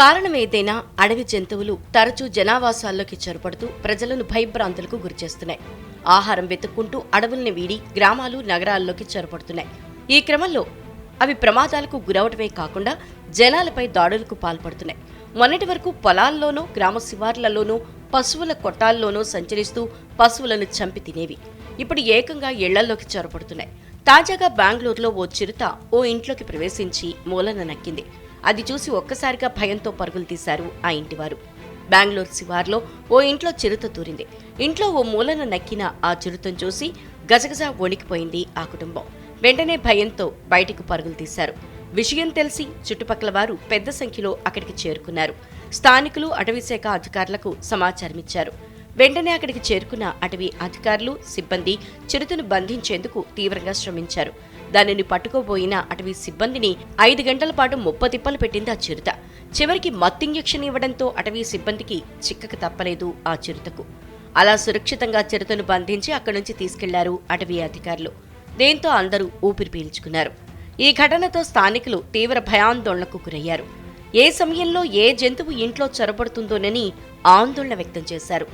కారణం ఏదైనా అడవి జంతువులు తరచూ జనావాసాల్లోకి చొరబడుతూ ప్రజలను భయభ్రాంతులకు గురిచేస్తున్నాయి. ఆహారం వెతుక్కుంటూ అడవుల్ని వీడి గ్రామాలు నగరాల్లోకి చొరబడుతున్నాయి ఈ క్రమంలో అవి ప్రమాదాలకు గురవటమే కాకుండా జనాలపై దాడులకు పాల్పడుతున్నాయి. మొన్నటి వరకు పొలాల్లోనూ గ్రామ శివార్లలోనూ పశువుల కొట్టాల్లోనూ సంచరిస్తూ పశువులను చంపి తినేవి. ఇప్పుడు ఏకంగా ఇళ్ళల్లోకి చొరబడుతున్నాయి తాజాగా బెంగళూరులో ఓ చిరుత ఓ ఇంట్లోకి ప్రవేశించి మూలన నక్కింది. అది చూసి ఒక్కసారిగా భయంతో పరుగులు తీశారు ఆ ఇంటివారు. బెంగళూరు శివార్లో ఓ ఇంట్లో చిరుత తూరింది. ఇంట్లో ఓ మూలన నక్కిన ఆ చిరుతను చూసి గజగజ వణికిపోయింది ఆ కుటుంబం. వెంటనే భయంతో బయటికి పరుగులు తీశారు. విషయం తెలిసి చుట్టుపక్కల వారు పెద్ద సంఖ్యలో అక్కడికి చేరుకున్నారు. స్థానికులు అటవీశాఖ అధికారులకు సమాచారం ఇచ్చారు వెంటనే అక్కడికి చేరుకున్న అటవీ అధికారులు సిబ్బంది చిరుతను బంధించేందుకు తీవ్రంగా శ్రమించారు. దానిని పట్టుకోబోయిన అటవీ సిబ్బందిని ఐదు గంటల పాటు ముప్పతిప్పలు పెట్టింది ఆ చిరుత. చివరికి మత్తింజెక్షన్ ఇవ్వడంతో అటవీ సిబ్బందికి చిక్కక తప్పలేదు ఆ చిరుతకు. అలా సురక్షితంగా చిరుతను బంధించి అక్కడి నుంచి తీసుకెళ్ళారు అటవీ అధికారులు. దీంతో అందరూ ఊపిరి పీల్చుకున్నారు. ఈ ఘటనతో స్థానికులు తీవ్ర భయాందోళనకు గురయ్యారు. ఏ సమయంలో ఏ జంతువు ఇంట్లో చొరబడుతుందోనని ఆందోళన వ్యక్తం చేశారు.